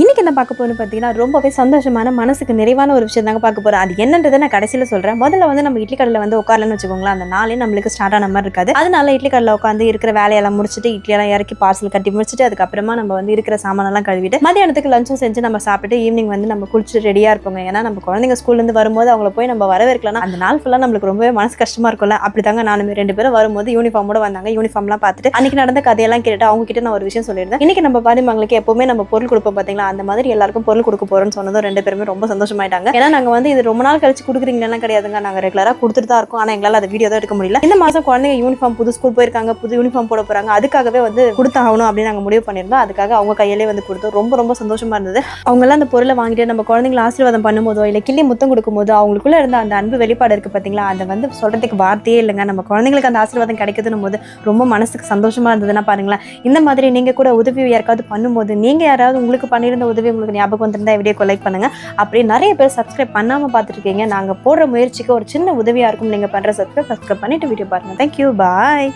இன்னைக்கு என்ன பார்க்க போகணும் பார்த்தீங்கன்னா ரொம்பவே சந்தோஷமான மனசுக்கு நிறைவான ஒரு விஷயம் தாங்க பார்க்க போகிறோம் அது என்னன்றதை நான் கடைசியில் சொல்கிறேன் முதல்ல வந்து நம்ம இட்லி கடையில் வந்து உட்காரலன்னு வச்சுக்கோங்களேன் அந்த நாளே நம்மளுக்கு ஸ்டார்ட் ஆன மாதிரி இருக்காது. அதனால இட்லி கடையில் உட்காந்து இருக்கிற வேலையெல்லாம் முடிச்சுட்டு இட்லியெல்லாம் இறக்கி பார்சல் கட்டி முடிச்சுட்டு அதுக்கப்புறமா நம்ம வந்து இருக்கிற சாமானெல்லாம் கழுவிட்டு மதியானத்துக்கு லஞ்சும் செஞ்சு நம்ம சாப்பிட்டு ஈவினிங் வந்து நம்ம குளிச்சுட்டு ரெடியாக இருப்போங்க. ஏன்னா நம்ம குழந்தைங்க ஸ்கூல்லேருந்து வரும்போது அவங்கள போய் நம்ம வரவேற்கலாம் அந்த நாள் ஃபுல்லாக நம்மளுக்கு ரொம்பவே மனசு கஷ்டமாக இருக்கும்ல. அப்படி தாங்க நானுமே ரெண்டு பேரும் வரும்போது யூனிஃபார்மோட வந்தாங்க. யூனிஃபார்ம்லாம் பார்த்துட்டு அன்னைக்கு நடந்த கதையெல்லாம் கேட்டுட்டு அவங்க கிட்ட நான் ஒரு விஷயம் சொல்லியிருந்தேன். இன்னைக்கு நம்ம பாடிமங்களுக்கு எப்பவுமே நம்ம பொருள் கொடுப்போம் பார்த்தீங்களா? அந்த மாதிரி எல்லாருக்கும் பொருள் கொடுக்க போறோம்னு சொன்னதும் ரெண்டு பேருமே ரொம்ப சந்தோஷமாயிட்டாங்க. ஏன்னா நாங்க வந்து இது ரொம்ப நாள் கழிச்சு கொடுக்குறீங்கன்னா கிடையாதுங்க. நாங்க ரெகுலரா கொடுத்துட்டு தான் இருக்கோம். ஆனா எங்களால அந்த வீடியோ தான் எடுக்க முடியல. இந்த மாசம் குழந்தைங்க யூனிஃபார்ம் புது ஸ்கூல் போயிருக்காங்க புது யூனிஃபார்ம் போட போறாங்க. அதுக்காகவே வந்து கொடுத்தாகணும் அப்படின்னு நாங்க முடிவு பண்ணியிருந்தோம். அதுக்காக அவங்க கையிலே வந்து கொடுத்தோம். ரொம்ப ரொம்ப சந்தோஷமா இருந்தது. அவங்க எல்லாம் அந்த பொருளை வாங்கிட்டு நம்ம குழந்தைங்களை ஆசீர்வாதம் பண்ணும்போதோ இல்ல கிள்ளி முத்தம் கொடுக்கும்போது அவங்களுக்குள்ள இருந்த அந்த அன்பு வெளிப்பாடு இருக்கு பாத்தீங்களா? அதை வந்து சொல்றதுக்கு வார்த்தையே இல்லைங்க. நம்ம குழந்தைங்களுக்கு அந்த ஆசீர்வாதம் கிடைக்குதுன்னும் போது ரொம்ப மனசுக்கு சந்தோஷமா இருந்ததுன்னா பாருங்களேன். இந்த மாதிரி நீங்க கூட உதவி யாருக்காவது பண்ணும்போது நீங்க யாராவது உங்களுக்கு பண்ணியிருந்த உதவி உங்களுக்கு ஞாபகம் வந்திருந்தா வீடியோ லைக் பண்ணுங்க. அப்படியே நிறைய பேர் சப்ஸ்கிரைப் பண்ணாம பார்த்துருக்கீங்க. இருக்கீங்க நாங்க போடுற முயற்சிக்கு ஒரு சின்ன உதவியா இருக்கும் நீங்க பண்ற சப்ஸ்கிரைப் சப்ஸ்கிரைப் பண்ணிட்டு வீடியோ பாருங்க. Thank you bye